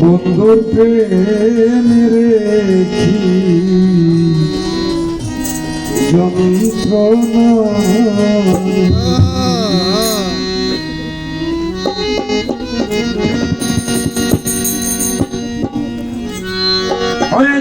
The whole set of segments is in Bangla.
বন্ধুর প্রেমের কি যন্ত্রণা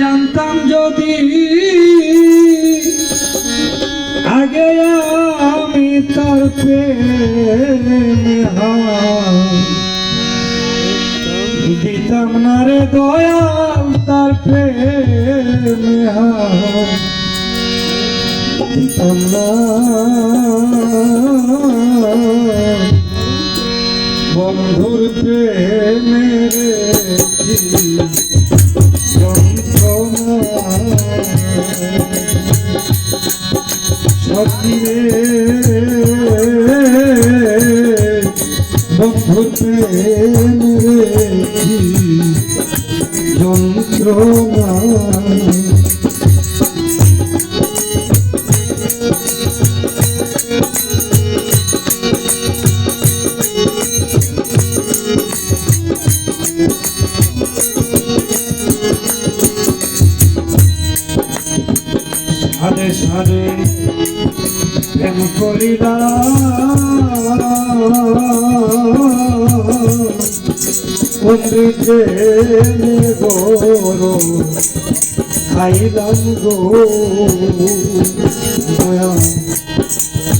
জানতাম যদি প্রেমে দিতাম না রে দয়াল তার প্রেমে দিতাম না বন্ধুর প্রেমের কি সত্যিরে বন্ধুতে যন্ত্রণা। সারে সারে প্রেম করিলা। অমৃতে গর খাইলাম গো।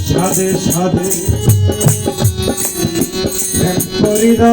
সাদে সাদে প্রেম করিলা।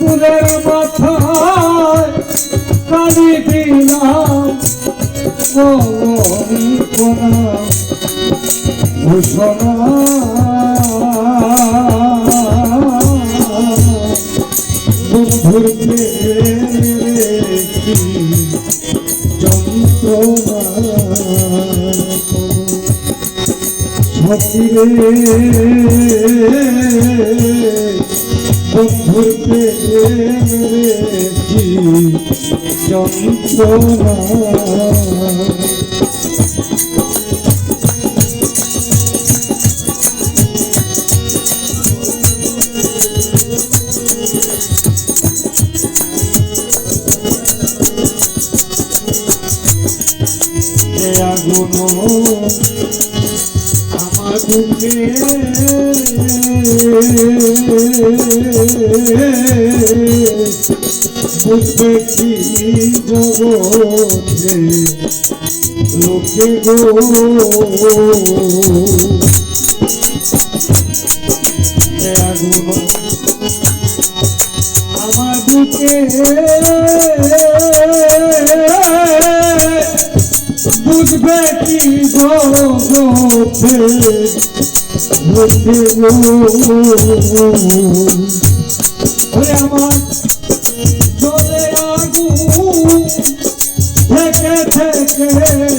তোদের মাথায় কালি দিলাম কলঙ্কনা বন্ধুর যন্ত্রণা সখিরে বন্ধুর প্রেমে যন্ত্রণা? আগুন বুঝবে কি জগতে লোকে গো আমার বুকে বুঝবে কি জগতে লোকে গো ওরে আমার জলে আগুন থেকে থেকে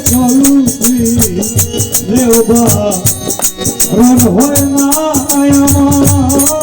চলছি রেওবা রন হয় না আমার।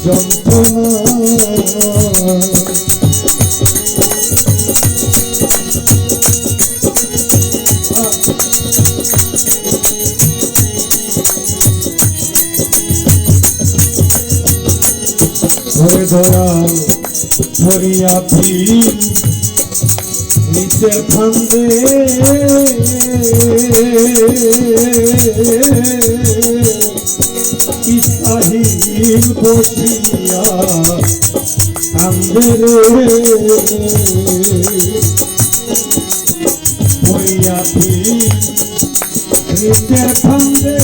ধরে ধরা ধরিয়া ফির নিচের ফান্দে ইসাহিল বসিয়া কান্দে রে ধরিয়া ফির নিচের ফান্দে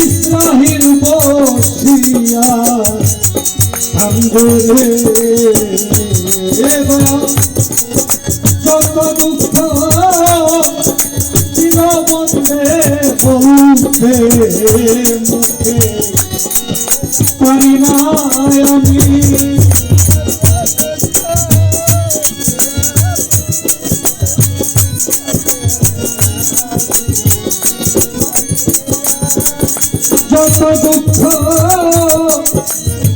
ইসরাহিল বসিয়া কান্দে বলতে মুখে পারি না আমি যত দুঃখ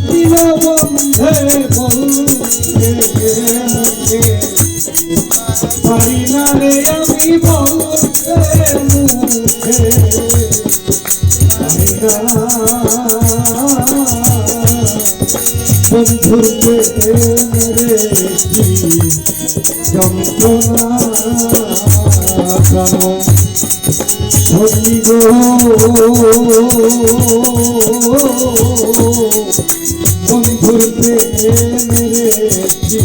দিল বন্ধে মুখে পারি বন্ধুর মেরে কি যন্ত্রণা সখী বন্ধুর প্রেমেরে কি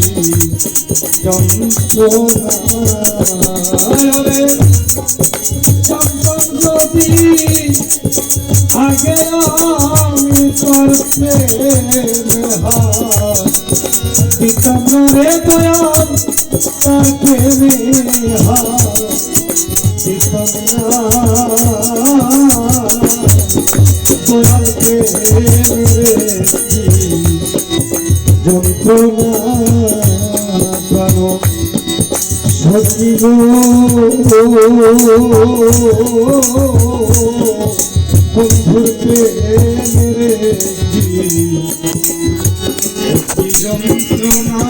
যন্ত্রণা আগে আমি তোর প্রেমে হাত দিতাম না রে দয়াল তোর প্রেমে হাত দিতাম না দয়াল প্রেমে কি যন্ত্রণা, প্রাণ সখিল বন্ধুর প্রেমেরে যন্ত্রণা